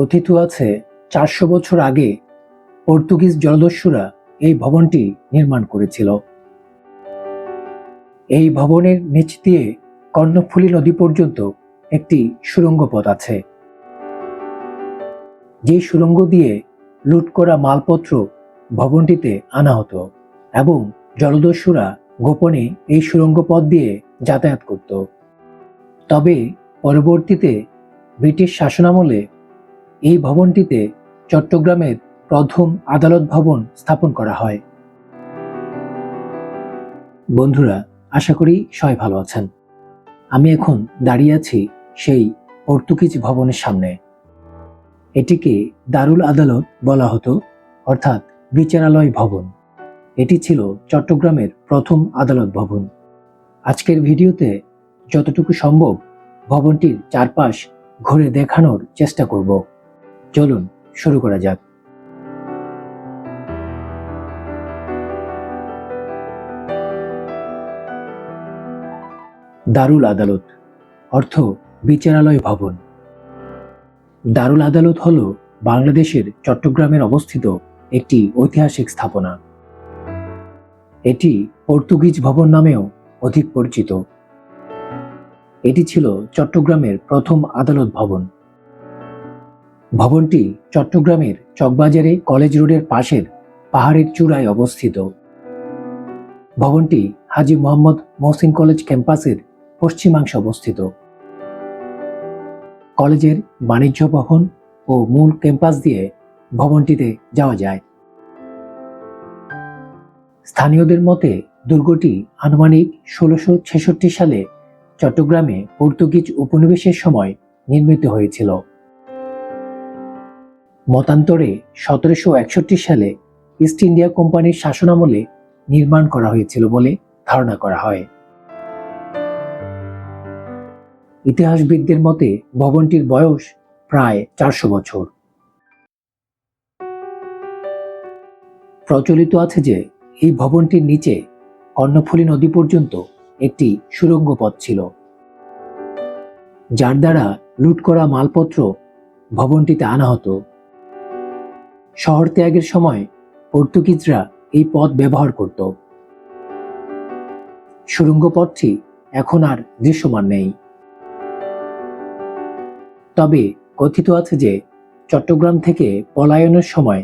কথিত আছে, চারশো বছর আগে পর্তুগিজ জলদস্যুরা এই ভবনটি নির্মাণ করেছিল। এই ভবনের নিচ দিয়ে কর্ণফুলী নদী পর্যন্ত একটি সুড়ঙ্গ পথ আছে। যে সুড়ঙ্গ দিয়ে লুট করা মালপত্র ভবনটিতে আনা হতো এবং জলদস্যুরা গোপনে এই সুড়ঙ্গ পথ দিয়ে যাতায়াত করত। তবে পরবর্তীতে ব্রিটিশ শাসনামলে এই ভবনটিতে চট্টগ্রামের প্রথম আদালত ভবন স্থাপন করা হয়। বন্ধুরা, আশা করি সবাই ভালো আছেন। আমি এখন দাঁড়িয়ে আছি সেই পর্তুগিজ ভবনের সামনে। এটিকে দারুল আদালত বলা হতো, অর্থাৎ বিচারালয় ভবন। এটি ছিল চট্টগ্রামের প্রথম আদালত ভবন। আজকের ভিডিওতে যতটুকু সম্ভব ভবনটির চারপাশ ঘুরে দেখানোর চেষ্টা করব। চলুন, শুরু করা যাক। দারুল আদালত, অর্থ বিচারালয় ভবন। দারুল আদালত হল বাংলাদেশের চট্টগ্রামের অবস্থিত একটি ঐতিহাসিক স্থাপনা। এটি পর্তুগিজ ভবন নামেও অধিক পরিচিত। এটি ছিল চট্টগ্রামের প্রথম আদালত ভবন। ভবনটি চট্টগ্রামের চকবাজারে কলেজ রোডের পাশের পাহাড়ের চূড়ায় অবস্থিত। ভবনটি হাজী মোহাম্মদ মহসিন কলেজ ক্যাম্পাসের পশ্চিমাংশে অবস্থিত। কলেজের বাণিজ্য ভবন ও মূল ক্যাম্পাস দিয়ে ভবনটিতে যাওয়া যায়। স্থানীয়দের মতে, দুর্গটি আনুমানিক ষোলোশো ছেষট্টি সালে চট্টগ্রামে পর্তুগিজ উপনিবেশের সময় নির্মিত হয়েছিল। মতান্তরে সতেরোশো একষট্টি সালে ইস্ট ইন্ডিয়া কোম্পানির শাসনামলে নির্মাণ করা হয়েছিল বলে ধারণা করা হয়। ইতিহাসবিদদের মতে ভবনটির বয়স প্রায় চারশো বছর। প্রচলিত আছে যে এই ভবনটির নিচে কর্ণফুলী নদী পর্যন্ত একটি সুড়ঙ্গ পথ ছিল। যার দ্বারা লুট করা মালপত্র ভবনটিতে আনা হতো। শহর ত্যাগের সময় পর্তুগিজরা এই পথ ব্যবহার করত। সুড়ঙ্গ পথটি এখন আর দৃশ্যমান নেই। তবে কথিত আছে যে চট্টগ্রাম থেকে পলায়নের সময়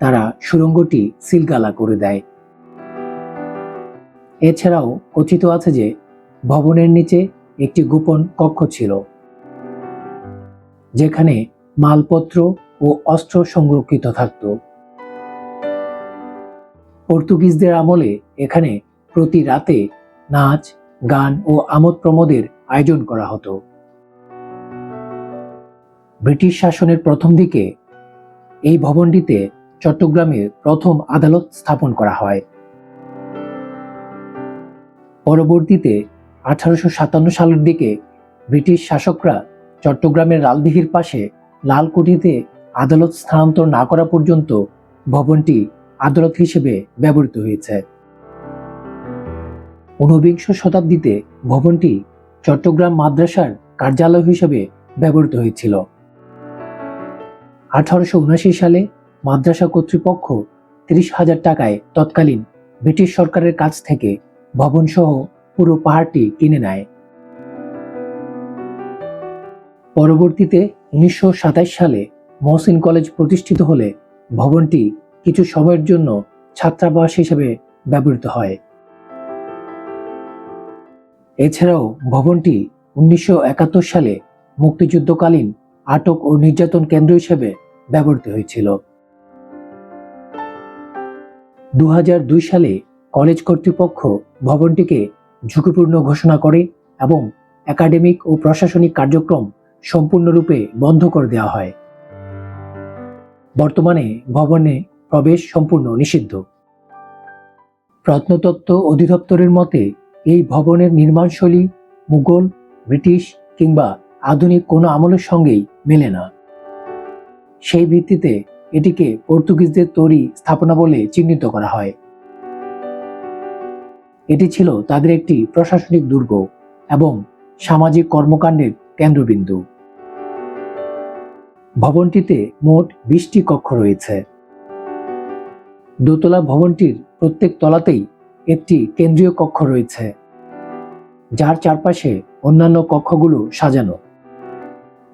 তারা সুরঙ্গটি সিলগালা করে দেয়। এছাড়াও কথিত আছে যে ভবনের নিচে একটি গোপন কক্ষ ছিল, যেখানে মালপত্র ও অস্ত্র সংরক্ষিত থাকত। পর্তুগিজদের আমলে এখানে প্রতি রাতে নাচ, গান ও আমোদ প্রমোদের আয়োজন করা হতো। ব্রিটিশ শাসনের প্রথম দিকে এই ভবনটিতে চট্টগ্রামে প্রথম আদালত স্থাপন করা হয়। পরবর্তীতে আঠারোশো সাতান্ন সালের দিকে ব্রিটিশ শাসকরা চট্টগ্রামের লালদিঘির পাশে লালকুঠিতে আদালত স্থানান্তর না করা পর্যন্ত ভবনটি আদালত হিসেবে ব্যবহৃত হয়েছে। ঊনবিংশ শতাব্দীতে ভবনটি চট্টগ্রাম মাদ্রাসার কার্যালয় হিসেবে ব্যবহৃত হয়েছিল। আঠারোশো উনআশি সালে মাদ্রাসা কর্তৃপক্ষ তিরিশ হাজার টাকায় তৎকালীন ব্রিটিশ সরকারের কাছ থেকে ভবনসহ পুরো পাহাড়টি কিনে নেয়। পরবর্তীতে উনিশশো সাতাশ সালে মহসিন কলেজ প্রতিষ্ঠিত হলে ভবনটি কিছু সময়ের জন্য ছাত্রাবাস হিসেবে ব্যবহৃত হয়। এছাড়াও ভবনটি উনিশশো একাত্তর সালে মুক্তিযুদ্ধকালীন আটক ও নির্যাতন কেন্দ্র হিসেবে ব্যবহৃত হয়েছিল। দু হাজার দুই সালে কলেজ কর্তৃপক্ষ ভবনটিকে ঝুঁকিপূর্ণ ঘোষণা করে এবং একাডেমিক ও প্রশাসনিক কার্যক্রম সম্পূর্ণরূপে বন্ধ করে দেওয়া হয়। বর্তমানে ভবনে প্রবেশ সম্পূর্ণ নিষিদ্ধ। প্রত্নতত্ত্ব অধিদপ্তরের মতে, এই ভবনের নির্মাণশৈলী মুঘল, ব্রিটিশ কিংবা আধুনিক কোনো আমলের সঙ্গেই মেলে না। সেই ভিত্তিতে এটিকে পর্তুগিজদের তৈরি স্থাপনা বলে চিহ্নিত করা হয়। এটি ছিল তাদের একটি প্রশাসনিক দুর্গ এবং সামাজিক কর্মকাণ্ডের কেন্দ্রবিন্দু। ভবনটিতে মোট বিশটি কক্ষ রয়েছে। দোতলা ভবনটির প্রত্যেক তলাতেই একটি কেন্দ্রীয় কক্ষ রয়েছে, যার চারপাশে অন্যান্য কক্ষগুলো সাজানো।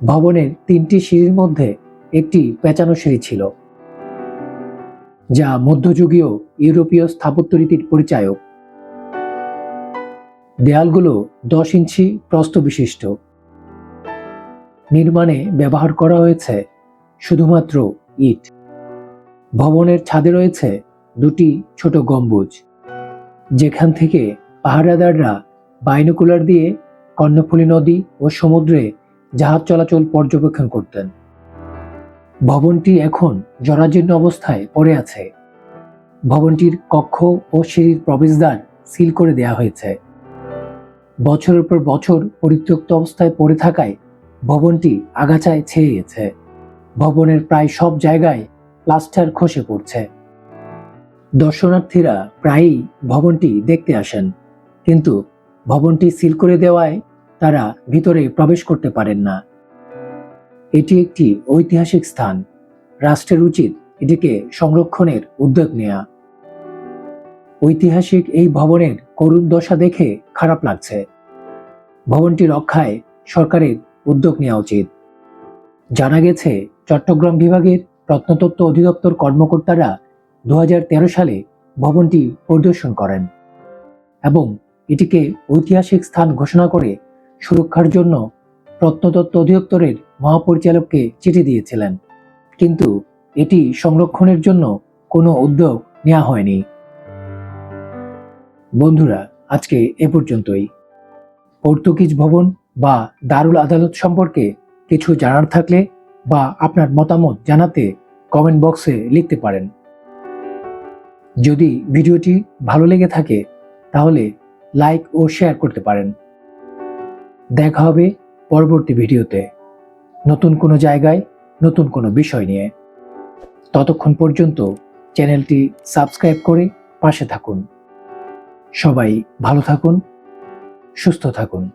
ভবনের তিনটি সিঁড়ির মধ্যে একটি পেঁচানো সিঁড়ি ছিল, যা মধ্যযুগীয় ইউরোপীয় স্থাপত্যরীতির পরিচায়ক। দেয়ালগুলো দশ ইঞ্চি প্রস্থ বিশিষ্ট নির্মাণে ব্যবহার করা হয়েছে শুধুমাত্র ইট। ভবনের ছাদে রয়েছে দুটি ছোট গম্বুজ। যেখান থেকে পাহারাদাররা বাইনোকুলার দিয়ে কর্ণফুলী নদী ও সমুদ্রে জাহাজ চলাচল পর্যবেক্ষণ করতেন। ভবনটি এখন জরাজীর্ণ অবস্থায় পড়ে আছে। ভবনটির কক্ষ ও সিঁড়ির প্রবেশদ্বার সিল করে দেওয়া হয়েছে। বছরের পর বছর পরিত্যক্ত অবস্থায় পড়ে থাকায় ভবনটি আগাছায় ছেয়ে গেছে। ভবনের প্রায় সব জায়গায় প্লাস্টার খসে পড়ছে। দর্শনার্থীরা প্রায়ই ভবনটি দেখতে আসেন, কিন্তু ভবনটি সিল করে দেওয়ায় তারা ভিতরে প্রবেশ করতে পারেন না। এটি একটি ঐতিহাসিক স্থান। রাষ্ট্রের উচিত এটিকে সংরক্ষণের উদ্যোগ নেয়া। ঐতিহাসিক এই ভবনের করুণ দশা দেখে খারাপ লাগছে। ভবনটি রক্ষায় সরকারের উদ্যোগ নেওয়া উচিত। জানা গেছে, চট্টগ্রাম বিভাগের প্রত্নতত্ত্ব অধিদপ্তর কর্মকর্তারা দু হাজার তেরো সালে ভবনটি পরিদর্শন করেন এবং এটিকে ঐতিহাসিক স্থান ঘোষণা করে সুরক্ষার জন্য প্রত্নতত্ত্ব অধিদপ্তরের মহাপরিচালককে চিঠি দিয়েছিলেন। কিন্তু এটি সংরক্ষণের জন্য কোনো উদ্যোগ নেওয়া হয়নি। বন্ধুরা, আজকে এ পর্যন্তই। পর্তুগিজ ভবন বা দারুল আদালত সম্পর্কে কিছু জানার থাকলে বা আপনার মতামত জানাতে কমেন্ট বক্সে লিখতে পারেন। যদি ভিডিওটি ভালো লেগে থাকে, তাহলে লাইক ও শেয়ার করতে পারেন। দেখা হবে পরবর্তী ভিডিওতে। নতুন কোনো জায়গায়, নতুন কোনো বিষয় নিয়ে। ততক্ষণ পর্যন্ত চ্যানেলটি সাবস্ক্রাইব করে পাশে থাকুন। সবাই ভালো থাকুন, সুস্থ থাকুন।